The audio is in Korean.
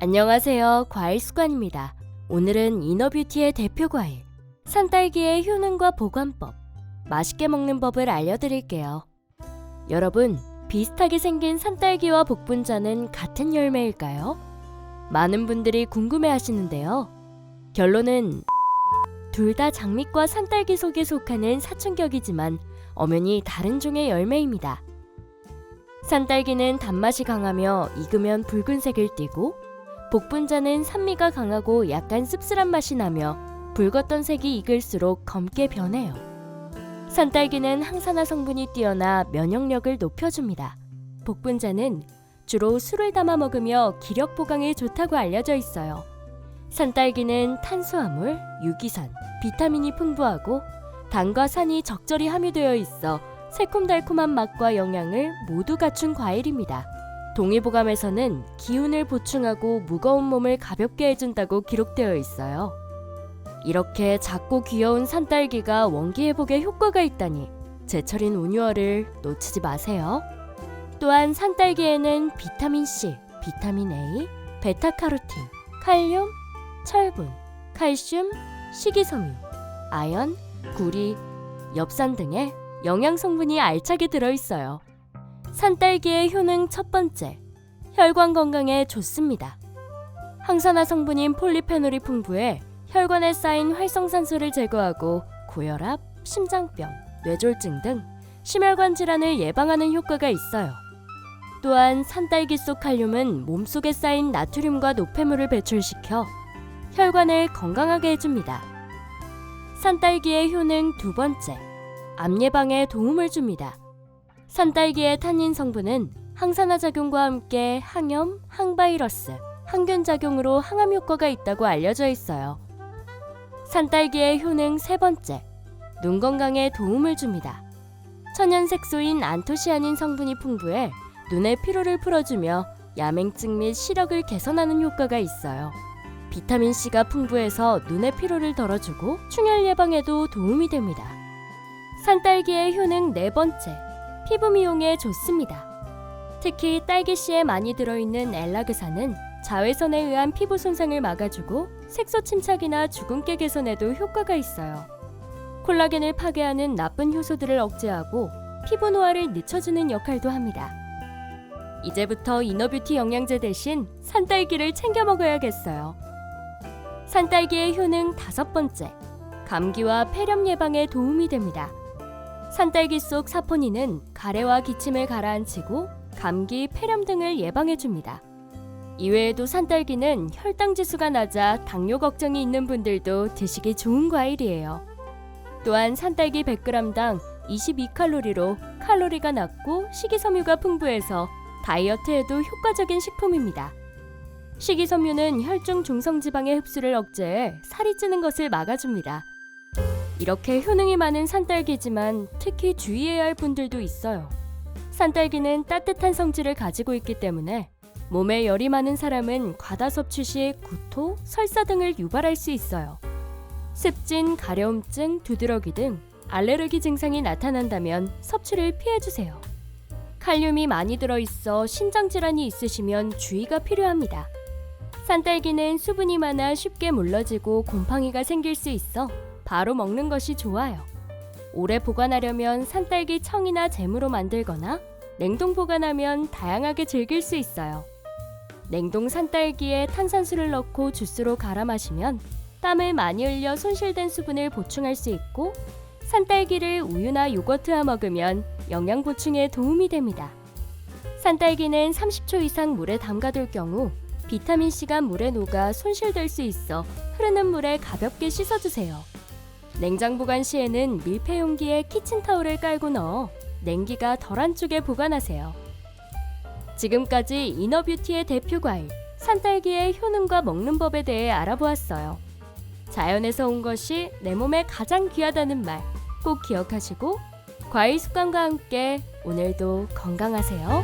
안녕하세요. 과일 습관입니다. 오늘은 이너뷰티의 대표 과일, 산딸기의 효능과 보관법, 맛있게 먹는 법을 알려드릴게요. 여러분, 비슷하게 생긴 산딸기와 복분자는 같은 열매일까요? 많은 분들이 궁금해 하시는데요. 결론은 둘 다 장미과 산딸기 속에 속하는 사춘격이지만 엄연히 다른 종의 열매입니다. 산딸기는 단맛이 강하며 익으면 붉은색을 띠고 복분자는 산미가 강하고 약간 씁쓸한 맛이 나며 붉었던 색이 익을수록 검게 변해요. 산딸기는 항산화 성분이 뛰어나 면역력을 높여줍니다. 복분자는 주로 술을 담아 먹으며 기력 보강에 좋다고 알려져 있어요. 산딸기는 탄수화물, 유기산, 비타민이 풍부하고 당과 산이 적절히 함유되어 있어 새콤달콤한 맛과 영양을 모두 갖춘 과일입니다. 동의보감에서는 기운을 보충하고 무거운 몸을 가볍게 해준다고 기록되어 있어요. 이렇게 작고 귀여운 산딸기가 원기 회복에 효과가 있다니 제철인 운유어를 놓치지 마세요. 또한 산딸기에는 비타민 C, 비타민 A, 베타카로틴, 칼륨, 철분, 칼슘, 식이섬유, 아연, 구리, 엽산 등의 영양 성분이 알차게 들어 있어요. 산딸기의 효능 첫 번째, 혈관 건강에 좋습니다. 항산화 성분인 폴리페놀이 풍부해 혈관에 쌓인 활성산소를 제거하고 고혈압, 심장병, 뇌졸중 등 심혈관 질환을 예방하는 효과가 있어요. 또한 산딸기 속 칼륨은 몸속에 쌓인 나트륨과 노폐물을 배출시켜 혈관을 건강하게 해줍니다. 산딸기의 효능 두 번째, 암 예방에 도움을 줍니다. 산딸기의 탄닌 성분은 항산화 작용과 함께 항염, 항바이러스, 항균 작용으로 항암 효과가 있다고 알려져 있어요. 산딸기의 효능 세 번째, 눈 건강에 도움을 줍니다. 천연 색소인 안토시아닌 성분이 풍부해 눈의 피로를 풀어주며 야맹증 및 시력을 개선하는 효과가 있어요. 비타민 C가 풍부해서 눈의 피로를 덜어주고 충혈 예방에도 도움이 됩니다. 산딸기의 효능 네 번째, 피부 미용에 좋습니다. 특히 딸기씨에 많이 들어있는 엘라그산은 자외선에 의한 피부 손상을 막아주고 색소 침착이나 주근깨 개선에도 효과가 있어요. 콜라겐을 파괴하는 나쁜 효소들을 억제하고 피부 노화를 늦춰주는 역할도 합니다. 이제부터 이너뷰티 영양제 대신 산딸기를 챙겨 먹어야겠어요. 산딸기의 효능 다섯 번째, 감기와 폐렴 예방에 도움이 됩니다. 산딸기 속 사포닌은 가래와 기침을 가라앉히고 감기, 폐렴 등을 예방해 줍니다. 이외에도 산딸기는 혈당 지수가 낮아 당뇨 걱정이 있는 분들도 드시기 좋은 과일이에요. 또한 산딸기 100g당 22칼로리로 칼로리가 낮고 식이섬유가 풍부해서 다이어트에도 효과적인 식품입니다. 식이섬유는 혈중 중성 지방의 흡수를 억제해 살이 찌는 것을 막아줍니다. 이렇게 효능이 많은 산딸기지만 특히 주의해야 할 분들도 있어요. 산딸기는 따뜻한 성질을 가지고 있기 때문에 몸에 열이 많은 사람은 과다 섭취 시 구토, 설사 등을 유발할 수 있어요. 습진, 가려움증, 두드러기 등 알레르기 증상이 나타난다면 섭취를 피해주세요. 칼륨이 많이 들어있어 신장 질환이 있으시면 주의가 필요합니다. 산딸기는 수분이 많아 쉽게 물러지고 곰팡이가 생길 수 있어 바로 먹는 것이 좋아요. 오래 보관하려면 산딸기 청이나 잼으로 만들거나 냉동 보관하면 다양하게 즐길 수 있어요. 냉동 산딸기에 탄산수를 넣고 주스로 갈아 마시면 땀을 많이 흘려 손실된 수분을 보충할 수 있고 산딸기를 우유나 요거트와 먹으면 영양 보충에 도움이 됩니다. 산딸기는 30초 이상 물에 담가둘 경우 비타민 C가 물에 녹아 손실될 수 있어 흐르는 물에 가볍게 씻어주세요. 냉장 보관 시에는 밀폐 용기에 키친타올을 깔고 넣어 냉기가 덜한 쪽에 보관하세요. 지금까지 이너뷰티의 대표 과일 산딸기의 효능과 먹는 법에 대해 알아보았어요. 자연에서 온 것이 내 몸에 가장 귀하다는 말 꼭 기억하시고 과일 습관과 함께 오늘도 건강하세요.